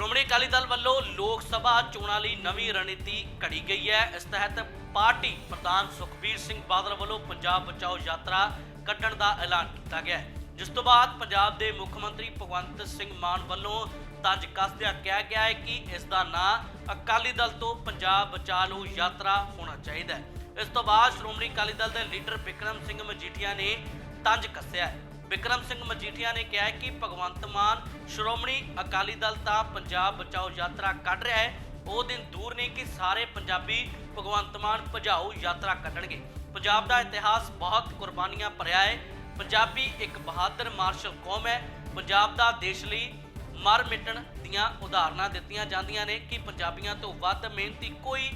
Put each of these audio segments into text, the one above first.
ਸ਼੍ਰੋਮਣੀ ਅਕਾਲੀ ਦਲ ਵੱਲੋਂ ਲੋਕ ਸਭਾ ਚੋਣਾਂ ਲਈ ਨਵੀਂ ਰਣਨੀਤੀ ਘੜੀ ਗਈ ਹੈ। ਇਸ ਤਹਿਤ ਪਾਰਟੀ ਪ੍ਰਧਾਨ ਸੁਖਬੀਰ ਸਿੰਘ ਬਾਦਲ ਵੱਲੋਂ ਪੰਜਾਬ ਬਚਾਓ ਯਾਤਰਾ ਕੱਢਣ ਦਾ ਐਲਾਨ ਕੀਤਾ ਗਿਆ ਜਿਸ ਤੋਂ ਬਾਅਦ ਪੰਜਾਬ ਦੇ ਮੁੱਖ ਮੰਤਰੀ ਭਗਵੰਤ ਸਿੰਘ ਮਾਨ ਵੱਲੋਂ ਤੰਜ ਕੱਸਦਿਆਂ ਕਿਹਾ ਗਿਆ ਹੈ ਕਿ ਇਸ ਦਾ ਨਾਂ ਅਕਾਲੀ ਦਲ ਤੋਂ ਪੰਜਾਬ ਬਚਾ ਲਓ ਯਾਤਰਾ ਹੋਣਾ ਚਾਹੀਦਾ ਹੈ। ਇਸ ਤੋਂ ਬਾਅਦ ਸ਼੍ਰੋਮਣੀ ਅਕਾਲੀ ਦਲ ਦੇ ਲੀਡਰ ਵਿਕਰਮ ਸਿੰਘ ਮਜੀਠੀਆ ਨੇ ਤੰਜ ਕੱਸਿਆ ਵਿਕਰਮ ਸਿੰਘ ਮਜੀਠੀਆ ਨੇ ਕਿਹਾ ਹੈ ਕਿ ਭਗਵੰਤ ਮਾਨ, ਸ਼੍ਰੋਮਣੀ ਅਕਾਲੀ ਦਲ ਤਾਂ ਪੰਜਾਬ ਬਚਾਓ ਯਾਤਰਾ ਕੱਢ ਰਿਹਾ ਹੈ। ਉਹ ਦਿਨ ਦੂਰ ਨਹੀਂ ਕਿ ਸਾਰੇ ਪੰਜਾਬੀ ਭਗਵੰਤ ਮਾਨ ਭਜਾਓ ਯਾਤਰਾ ਕੱਢਣਗੇ। ਪੰਜਾਬ ਦਾ ਇਤਿਹਾਸ ਬਹੁਤ ਕੁਰਬਾਨੀਆਂ ਭਰਿਆ ਹੈ। ਪੰਜਾਬੀ ਇੱਕ ਬਹਾਦਰ ਮਾਰਸ਼ਲ ਕੌਮ ਹੈ। ਪੰਜਾਬ ਦਾ ਦੇਸ਼ ਲਈ ਮਰ ਮਿਟਣ ਦੀਆਂ ਉਦਾਹਰਨਾਂ ਦਿੱਤੀਆਂ ਜਾਂਦੀਆਂ ਨੇ ਕਿ ਪੰਜਾਬੀਆਂ ਤੋਂ ਵੱਧ ਮਿਹਨਤੀ ਕੋਈ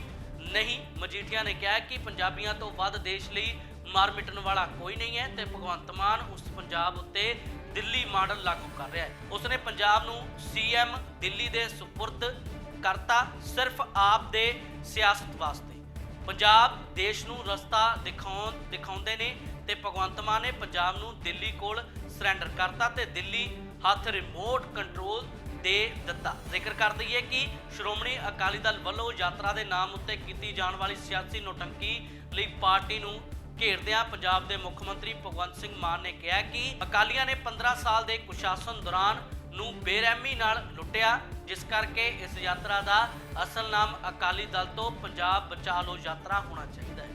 ਨਹੀਂ। ਮਜੀਠੀਆ ਨੇ ਕਿਹਾ ਕਿ ਪੰਜਾਬੀਆਂ ਤੋਂ ਵੱਧ ਦੇਸ਼ ਲਈ ਮਾਰ ਮਿਟਣ ਵਾਲਾ ਕੋਈ ਨਹੀਂ ਹੈ ਤੇ ਭਗਵੰਤ ਮਾਨ ਉਸ ਪੰਜਾਬ ਉੱਤੇ ਦਿੱਲੀ ਮਾਡਲ ਲਾਗੂ ਕਰ ਰਿਹਾ ਹੈ। ਉਸਨੇ ਪੰਜਾਬ ਨੂੰ ਸੀਐਮ ਦਿੱਲੀ ਦੇ ਸੁਪੁਰਦ ਕਰਤਾ ਸਿਰਫ ਆਪ ਦੇ ਸਿਆਸਤ ਵਾਸਤੇ। ਪੰਜਾਬ ਦੇਸ਼ ਨੂੰ ਰਸਤਾ ਦਿਖਾਉਣ ਦਿਖਾਉਂਦੇ ਨੇ ਤੇ ਭਗਵੰਤ ਮਾਨ ਨੇ ਪੰਜਾਬ ਨੂੰ ਦਿੱਲੀ ਕੋਲ ਸਰੈਂਡਰ ਕਰਤਾ ਤੇ ਦਿੱਲੀ ਹੱਥ ਰਿਮੋਟ ਕੰਟਰੋਲ ਦੇ ਦਿੱਤਾ। ਜ਼ਿਕਰ ਕਰ ਦਈਏ ਕਿ ਸ਼੍ਰੋਮਣੀ ਅਕਾਲੀ ਦਲ ਵੱਲੋਂ ਯਾਤਰਾ ਦੇ ਨਾਮ ਉੱਤੇ ਕੀਤੀ ਜਾਣ ਵਾਲੀ ਸਿਆਸੀ ਨੋਟੰਕੀ ਲਈ ਪਾਰਟੀ ਨੂੰ ਘੇਰਦਿਆਂ ਪੰਜਾਬ ਦੇ ਮੁੱਖ ਮੰਤਰੀ ਭਗਵੰਤ ਸਿੰਘ ਮਾਨ ਨੇ ਕਿਹਾ ਕਿ ਅਕਾਲੀਆਂ ਨੇ 15 ਸਾਲ ਦੇ ਕੁਸ਼ਾਸਨ ਦੌਰਾਨ ਨੂੰ ਬੇਰਹਿਮੀ ਨਾਲ ਲੁੱਟਿਆ, ਜਿਸ ਕਰਕੇ ਇਸ ਯਾਤਰਾ ਦਾ ਅਸਲ ਨਾਮ ਅਕਾਲੀ ਦਲ ਤੋਂ ਪੰਜਾਬ ਬਚਾ ਲਓ ਯਾਤਰਾ ਹੋਣਾ ਚਾਹੀਦਾ ਹੈ।